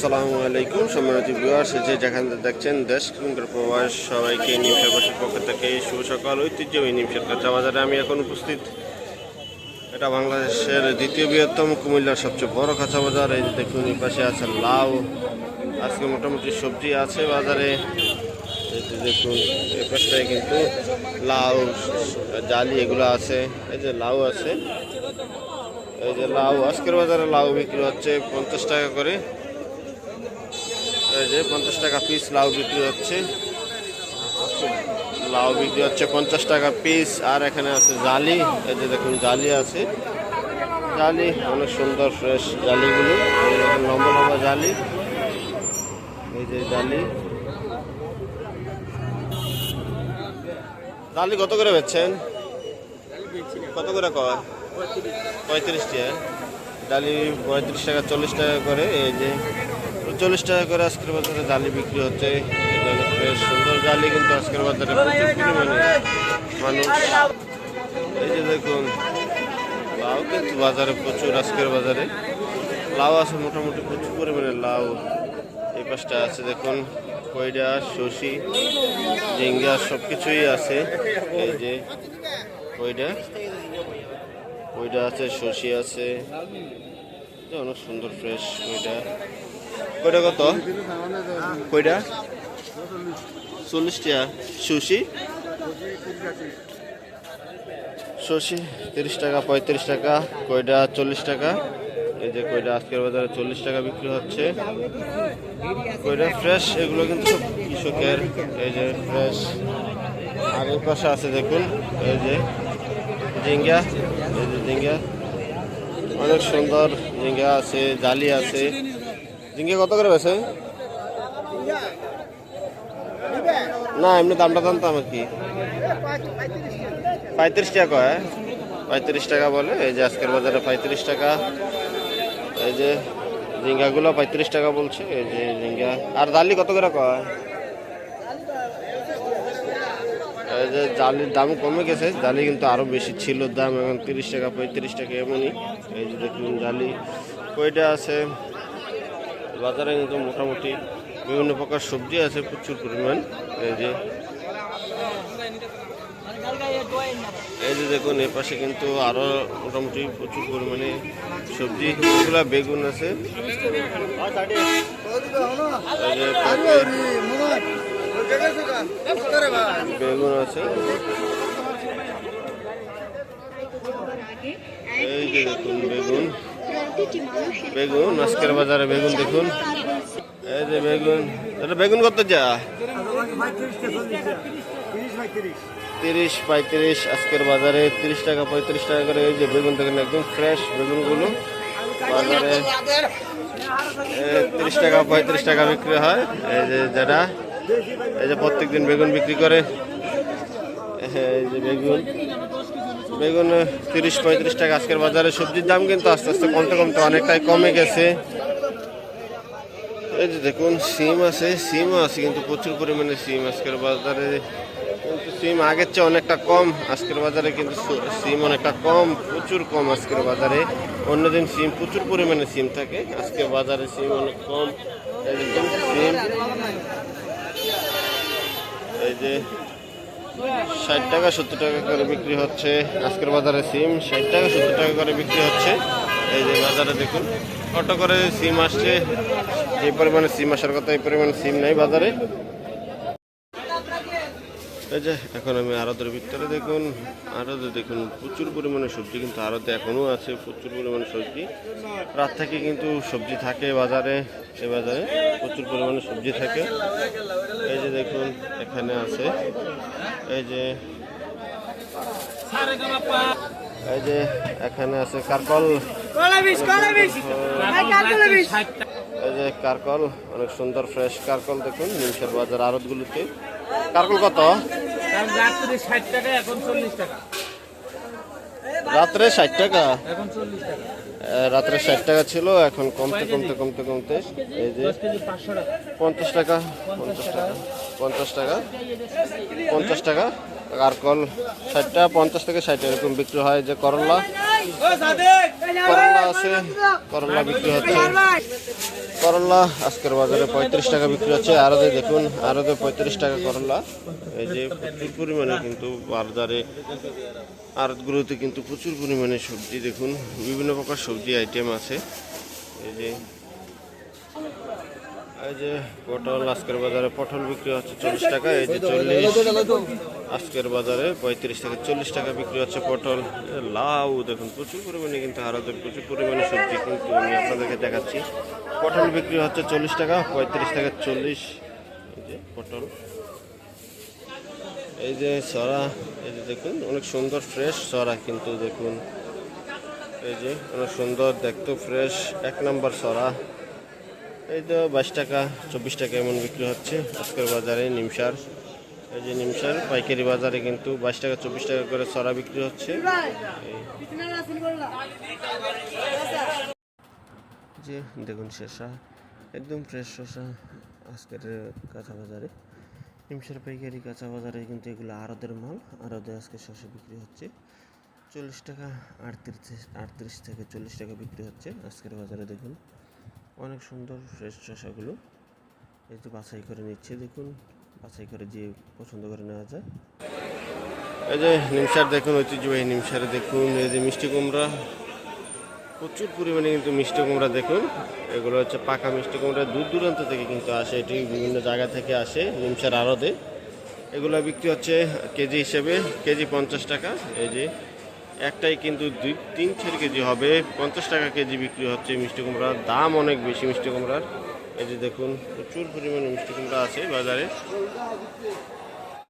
আসসালামু আলাইকুম, সম্মানিত ভিউয়ার্স যে যেখান দেখছেন দেশ কিংবা প্রবাস, সবাইকে নিমশের বাসের পক্ষ থেকে শুভ সকাল। ঐতিহ্যবাহী নিমশের কাঁচা বাজারে আমি এখন উপস্থিত। এটা বাংলাদেশের দ্বিতীয় বৃহত্তম কুমিল্লার সবচেয়ে বড় কাঁচা বাজার। এই যে দেখুন, এই পাশে আছে লাউ। আজকে মোটামুটি সবজি আছে বাজারে। দেখুন, এই পাশটায় কিন্তু লাউ, জালি এগুলো আছে। এই যে লাউ আছে। এই যে লাউ, আজকের বাজারে লাউ বিক্রি হচ্ছে পঞ্চাশ টাকা করে। যে পঞ্চাশ টাকা পিস লাউ বিক্রি হচ্ছে। লাউ বিক্রি হচ্ছে পঞ্চাশ টাকা পিস আর এখানে আছে জালি। এই যে দেখুন, জালি আছে। জালি, অনেক সুন্দর ফ্রেশ জালিগুলো। লম্বা লম্বা জালি। এই যে জালি। জালি কত করে বেচছেন? কত করে কয়? পঁয়ত্রিশ টাকা। ডালি পঁয়ত্রিশ টাকা, চল্লিশ টাকা করে, এই যে। চল্লিশ টাকা করে আজকের বাজারে জালি বিক্রি হচ্ছে। বেশ সুন্দর জালি কিন্তু আজকের বাজারে প্রচুর পরিমাণে। মানুষ এই যে দেখুন, লাউ কিন্তু বাজারে প্রচুর আজকের বাজারে। লাউ আছে মোটামুটি প্রচুর পরিমাণে, লাউ এই পাশটা আছে দেখুন কইডা শশি, ঝিঙ্গা সব কিছুই আছে। এই যে কইডা ওইটা আছে, শশি আছে। অনেক সুন্দর ফ্রেশ ওইটা। কয়টা কত? কয়টা? চল্লিশ টাকা সুশি শশি তিরিশ টাকা পঁয়ত্রিশ টাকা কয়টা? চল্লিশ টাকা। এই যে কয়টা? আজকের বাজারে চল্লিশ টাকা বিক্রি হচ্ছে। কয়টা? ফ্রেশ এগুলো কিন্তু সব কৃষকের। এই যে ফ্রেশ আর এই পাশে আছে দেখুন এই যে ঝিঙ্গা। এই যে ঝিঙ্গা। অনেক সুন্দর ঝিঙ্গা আছে, জালি আছে। ঝিঙ্গা কত করে বেছে না, এমনি দামটা জানতাম আর কি। পঁয়ত্রিশ টাকা কয়? পঁয়ত্রিশ টাকা বলে, এই যে আজকের বাজারে পঁয়ত্রিশ টাকা। এই যে ঝিঙ্গাগুলো পঁয়ত্রিশ টাকা বলছে, এই যে ঝিঙ্গা। আর দালি কত করে কয় এই যে জালির দাম কমে গেছে, জালি কিন্তু আরও বেশি ছিল দাম, এখন তিরিশ টাকা, পঁয়ত্রিশ টাকা এমনই। এই যে দেখুন জালি কয়টা আছে? বাজারে কিন্তু মোটামুটি বিভিন্ন প্রকার সবজি আছে, প্রচুর পরিমাণ। এই যে এই যে দেখুন এর পাশে কিন্তু আরও মোটামুটি প্রচুর পরিমাণে সবজি বেগুন আছে। বেগুন আছে। এই যে দেখুন বেগুন। বেগুন, আজকের বাজারে বেগুন দেখুন। এই যে বেগুন। এটা বেগুন কত যা? তিরিশ পঁয়ত্রিশ, আজকের বাজারে তিরিশ টাকা, পঁয়ত্রিশ টাকা করে এই যে বেগুন দেখেন, একদম ফ্রেশ বেগুনগুলো। বাজারে তিরিশ টাকা, পঁয়ত্রিশ টাকা বিক্রি হয়। এই যে যারা এই যে প্রত্যেকদিন বেগুন বিক্রি করে। এই যে বেগুন। বেগুন তিরিশ পঁয়ত্রিশ টাকা আজকের বাজারে। সবজির দাম কিন্তু আস্তে আস্তে কমতে কমতে অনেকটাই কমে গেছে। এই যে দেখুন, সিম আছে, সিমও আছে কিন্তু প্রচুর পরিমাণে সিম আজকের বাজারে। কিন্তু সিম আগের চেয়ে অনেকটা কম। আজকের বাজারে কিন্তু সিম অনেকটা কম, প্রচুর কম আজকের বাজারে। অন্যদিন সিম, প্রচুর পরিমাণে সিম থাকে। আজকের বাজারে সিম অনেক কম। সিম। এই যে ষাট টাকা, সত্তর টাকা করে বিক্রি হচ্ছে। আজকের বাজারে সিম, ষাট টাকা, সত্তর টাকা করে বিক্রি হচ্ছে। এই যে বাজারে দেখুন, অটো করে সিম আসছে। যে পরিমাণে সিম আসার কথা, এই পরিমাণে সিম নেই বাজারে। এই যে এখন আমি আরতের ভিতরে দেখুন আরতে দেখুন প্রচুর পরিমাণে সবজি কিন্তু আরতে এখনও আছে প্রচুর পরিমাণে সবজি। রাত থেকে কিন্তু সবজি থাকে বাজারে এই বাজারে প্রচুর পরিমাণে সবজি থাকে। এই যে দেখুন এখানে আছে এই যে এই যে এখানে আছে কারকল। এই যে কারকল অনেক সুন্দর ফ্রেশ কারকল দেখুন নিমসের বাজার আড়তগুলোতে। কারকল কত? রাত্রে ষাট টাকা এখন চল্লিশ টাকা। রাত্রে ষাট টাকা? ছিল এখন কমতে কমতে কমতে কমতে এই যে পঞ্চাশ টাকা পঞ্চাশ টাকা। পঞ্চাশ টাকা পঞ্চাশ টাকা। কারকল ষাট টাকা পঞ্চাশ থেকে ষাট এরকম বিক্রি হয় যে করলা। করলা আছে, করলা বিক্রি হচ্ছে। করলা আজকের বাজারে পঁয়ত্রিশ টাকা বিক্রি হচ্ছে। আরদে দেখুন, আরদে পঁয়ত্রিশ টাকা করলা। এই যে প্রচুর পরিমাণে কিন্তু বাজারে আড়তগুলোতে কিন্তু প্রচুর পরিমাণে সবজি দেখুন, বিভিন্ন প্রকার সবজি আইটেম আছে। এই যে এই যে পটল, আজকের বাজারে পটল বিক্রি হচ্ছে চল্লিশ টাকা, এই যে চল্লিশ। আজকের বাজারে পঁয়ত্রিশ থেকে চল্লিশ টাকা বিক্রি হচ্ছে পটল। লাউ দেখুন, প্রচুর পরিমাণে কিন্তু আরদের প্রচুর পরিমাণে সবজি কিন্তু আমি আপনাদেরকে দেখাচ্ছি। পটল বিক্রি হচ্ছে চল্লিশ টাকা, পঁয়ত্রিশ থেকে চল্লিশ। এই যে পটল। এই যে সরা, এই যে দেখুন, অনেক সুন্দর ফ্রেশ সরা কিন্তু দেখুন। এই যে অনেক সুন্দর দেখতে ফ্রেশ, এক নম্বর সরা। এই তো বাইশ টাকা, চব্বিশ টাকা এমন বিক্রি হচ্ছে আজকের বাজারে নিমসার এই যে নিমসার পাইকারি বাজারে কিন্তু বাইশ টাকা, চব্বিশ টাকা করে সরা বিক্রি হচ্ছে। যে দেখুন শসা, একদম ফ্রেশ শসা আজকের কাঁচা বাজারে। নিমসার পাইকারি কাঁচা বাজারে কিন্তু এগুলো আরদের মাল আরদে আজকে শসা বিক্রি হচ্ছে। চল্লিশ টাকা, আটত্রিশ আটত্রিশ থেকে চল্লিশ টাকা বিক্রি হচ্ছে আজকের বাজারে, দেখুন। অনেক সুন্দর ফ্রেশ শসাগুলো। এই বাছাই করে নিচ্ছে, দেখুন। বাছাই করে যে পছন্দ করে নেওয়া যায়। এই যে নিমসার দেখুন, ঐতিহ্যবাহী নিমসারে দেখুন, এই যে মিষ্টি কুমড়া। প্রচুর পরিমাণে কিন্তু মিষ্টি কুমড়া দেখুন। এগুলো হচ্ছে পাকা মিষ্টি কুমড়া, দূর দূরান্ত থেকে কিন্তু আসে, এটি বিভিন্ন জায়গা থেকে আসে নিমসার আড়দে এগুলো বিক্রি হচ্ছে কেজি হিসেবে, কেজি পঞ্চাশ টাকা। এই যে একটাই কিন্তু দুই, তিন, চার কেজি হবে। পঞ্চাশ টাকা কেজি বিক্রি হচ্ছে মিষ্টি কুমড়ার। দাম অনেক বেশি মিষ্টি কুমড়ার। এই যে দেখুন প্রচুর পরিমাণে মিষ্টি কুমড়া আছে বাজারে।